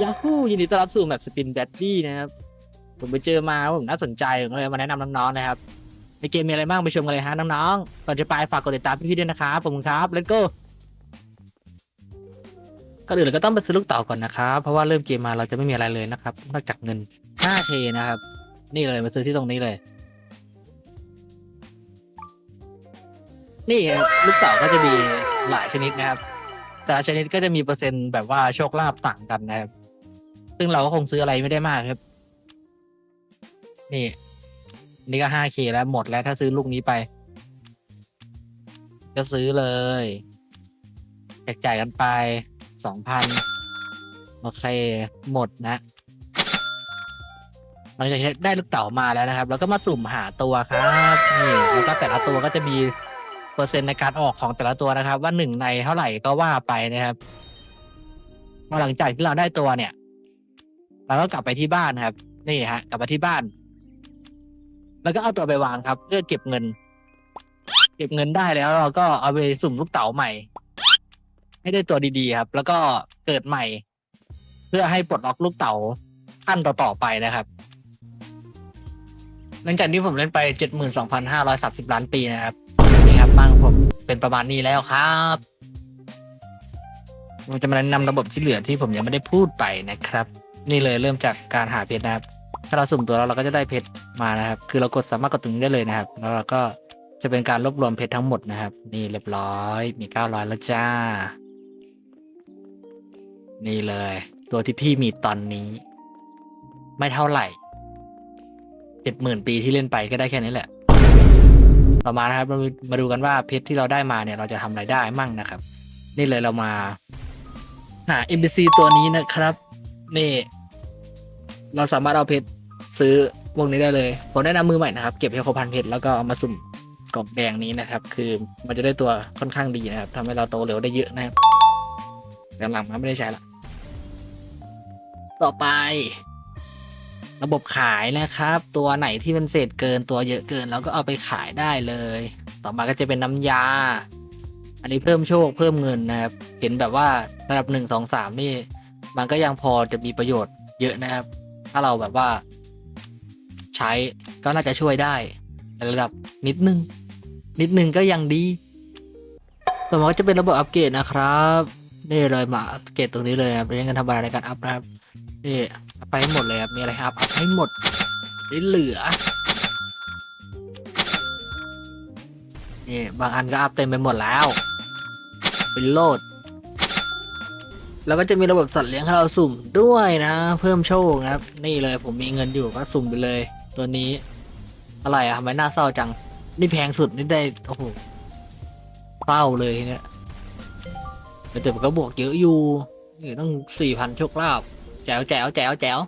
ยาฮูยินดีต้อนรับสู่แบบสปินแบดดี้นะครับ ผมไปเจอมาผมน่าสนใจผมก็เลยมาแนะนำน้องๆนะครับ ในเกมมีอะไรบ้างไปชมกันเลยฮะน้องๆก่อนจะไปฝากกดติดตามพี่ๆด้วยนะครับผมครับ let's go ก่อนอื่นเราก็ต้องไปซื้อลูกเต๋าก่อนนะครับเพราะว่าเริ่มเกมมาเราจะไม่มีอะไรเลยนะครับนอกจากเงิน 5k นะครับ นี่เลยมาซื้อที่ตรงนี้เลย นี่ลูกเต๋าก็จะมีหลายชนิดนะครับ แต่ชนิดก็จะมีเปอร์เซ็นต์แบบว่าโชคลาภต่างกันนะครับ ซึ่งเราก็คงซื้ออะไรไม่ได้มากครับ นี่ นี่ก็ 5k แล้วหมดแล้วถ้าซื้อลูกนี้ไป ก็ซื้อเลยแจกจ่ายกันไป2,000โอเค หมดนะหลังจากที่ได้ลูกเต๋ามาแล้วนะครับ แล้วก็มาสุ่มหาตัวครับนี่แล้วก็แต่ละตัวก็จะมีเปอร์เซ็นต์ในการออกของแต่ละตัวนะครับ ว่าหนึ่งในเท่าไหร่ก็ว่าไปนะครับพอหลังจากที่เราได้ตัวเนี่ย เราก็กลับไปที่บ้านครับ นี่ฮะ กลับมาที่บ้าน แล้วก็เอาตัวไปวางครับ เพื่อเก็บเงิน เก็บเงินได้แล้ว เราก็เอาไปสุ่มลูกเต๋าใหม่ ให้ได้ตัวดีๆครับ แล้วก็เกิดใหม่ เพื่อให้ปลดล็อกลูกเต๋าขั้นต่อๆไปนะครับ หลังจากที่ผมเล่นไป72,530ล้านปีนะครับนี่ครับบ้างผมเป็นประมาณนี้แล้วครับผมจะมาแนะนำระบบที่เหลือที่ผมยังไม่ได้พูดไปนะครับ นี่เลยเริ่มจากการหาเพชรนะครับ ถ้าเราสุ่มตัวแล้วเราก็จะได้เพชรมานะครับ คือเรากดสามารถกดตรงนี้ได้เลยนะครับ แล้วเราก็จะเป็นการรวบรวมเพชรทั้งหมดนะครับ นี่เรียบร้อย มี 900 แล้วจ้า นี่เลย ตัวที่พี่มีตอนนี้ ไม่เท่าไหร่เจ็ดหมื่นปีที่เล่นไปก็ได้แค่นี้แหละต่อมานะครับเรามาดูกันว่าเพชรที่เราได้มาเนี่ยเราจะทำอะไรได้มั่งนะครับ นี่เลยเรามาหา NPC ตัวนี้นะครับ นี่ เราสามารถเอาเพชรซื้อวงนี้ได้เลยผมแนะนำมือใหม่นะครับ เก็บให้ครบพันเพชรแล้วก็เอามาสุ่มกล่องแดงนี้นะครับ คือมันจะได้ตัวค่อนข้างดีนะครับทำให้เราโตเร็วได้เยอะนะครับหลังๆมันไม่ได้ใช้ละต่อไป ระบบขายนะครับ ตัวไหนที่เป็นเศษเกินตัวเยอะเกินเราก็เอาไปขายได้เลย ต่อมาก็จะเป็นน้ำยา อันนี้เพิ่มโชคเพิ่มเงินนะครับ เห็นแบบว่าระดับหนึ่งสองสามนี่ มันก็ยังพอจะมีประโยชน์เยอะนะครับ ถ้าเราแบบว่า ใช้ก็น่าจะช่วยได้ในระดับนิดนึง นิดนึงก็ยังดีต่อมาก็จะเป็นระบบอัปเกรดนะครับนี่เลยมาอัปเกรดตรงนี้เลยครับเรียนกันธรรมดาในการอัพนะครับนี่อัพไปให้หมดเลยครับมีอะไรครับอัพให้หมดไม่เหลือนี่บางอันก็อัพเต็มไปหมดแล้ว เป็นโลด แล้วก็จะมีระบบสัตว์เลี้ยงให้เราสุ่มด้วยนะ เพิ่มโชคนะครับ นี่เลยผมมีเงินอยู่ก็สุ่มไปเลย ตัวนี้ อะไรอะทำไมน่าเศร้าจัง นี่แพงสุดนี่ได้โอ้โหเศร้าเลยทีเนี่ยแต่ผมก็บวกเยอะอยู่นี่ต้องสี่พันโชคลาภแจ๋วแจ๋วแจ๋วแจ๋ว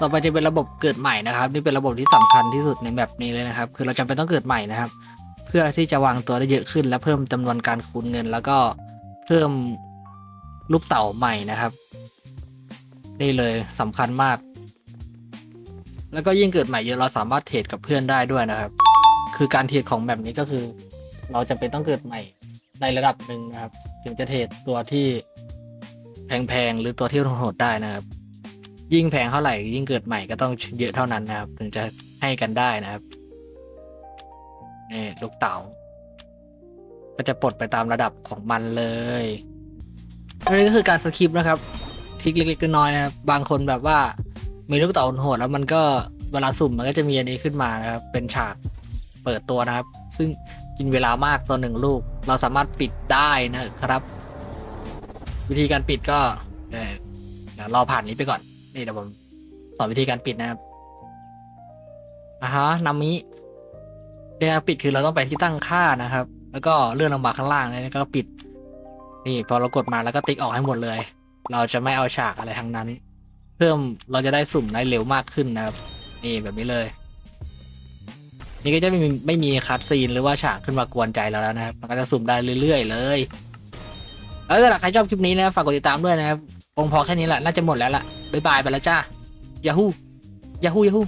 ต่อไปจะเป็นระบบเกิดใหม่นะครับ นี่เป็นระบบที่สำคัญที่สุดในแบบนี้เลยนะครับ คือเราจำเป็นต้องเกิดใหม่นะครับ เพื่อที่จะวางตัวได้เยอะขึ้นและเพิ่มจำนวนการคูณเงิน แล้วก็ เพิ่มลูกเต่าใหม่นะครับ นี่เลยสำคัญมาก แล้วก็ยิ่งเกิดใหม่เยอะเราสามารถเทรดกับเพื่อนได้ด้วยนะครับ คือการเทรดของแบบนี้ก็คือ เราจำเป็นต้องเกิดใหม่ในระดับหนึ่งนะครับ ถึงจะเทรดตัวที่แพงๆหรือตัวที่โหดได้นะครับ ยิ่งแพงเท่าไหร่ ยิ่งเกิดใหม่ก็ต้องเยอะเท่านั้นนะครับ ถึงจะให้กันได้นะครับนี่ลูกเต๋า ก็จะปลดไปตามระดับของมันเลยอันนี้ก็คือการสคริปต์นะครับทริกเล็กๆน้อยๆนะครับ บางคนแบบว่ามีลูกเต๋าโหดแล้วมันก็เวลาสุ่มมันก็จะมีอันนี้ขึ้นมานะครับ เป็นฉากเปิดตัวนะครับ ซึ่งกินเวลามากตัวหนึ่งลูก เราสามารถปิดได้นะครับ วิธีการปิดก็เดี๋ยวรอผ่านนี้ไปก่อน นี่เดี๋ยวผมสอนวิธีการปิดนะครับอะฮะนามิเนี่ยปิดคือเราต้องไปที่ตั้งค่านะครับ แล้วก็เลื่อนลงมาข้างล่างแล้วก็ปิด นี่พอเรากดมาแล้วก็ติ๊กออกให้หมดเลย เราจะไม่เอาฉากอะไรทั้งนั้น เพิ่มเราจะได้สุ่มได้เร็วมากขึ้นนะครับ นี่แบบนี้เลย นี่ก็จะไม่มีไม่มีคัดซีนหรือว่าฉากขึ้นมากวนใจเราแล้วนะครับ มันก็จะสุ่มได้เรื่อยๆ เลยแล้วถ้าใครชอบคลิปนี้นะฝากกดติดตามด้วยนะครับคงพอแค่นี้แหละน่าจะหมดแล้วล่ะบ๊ายบายไปแล้วจ้ายาฮูยาฮูยาฮู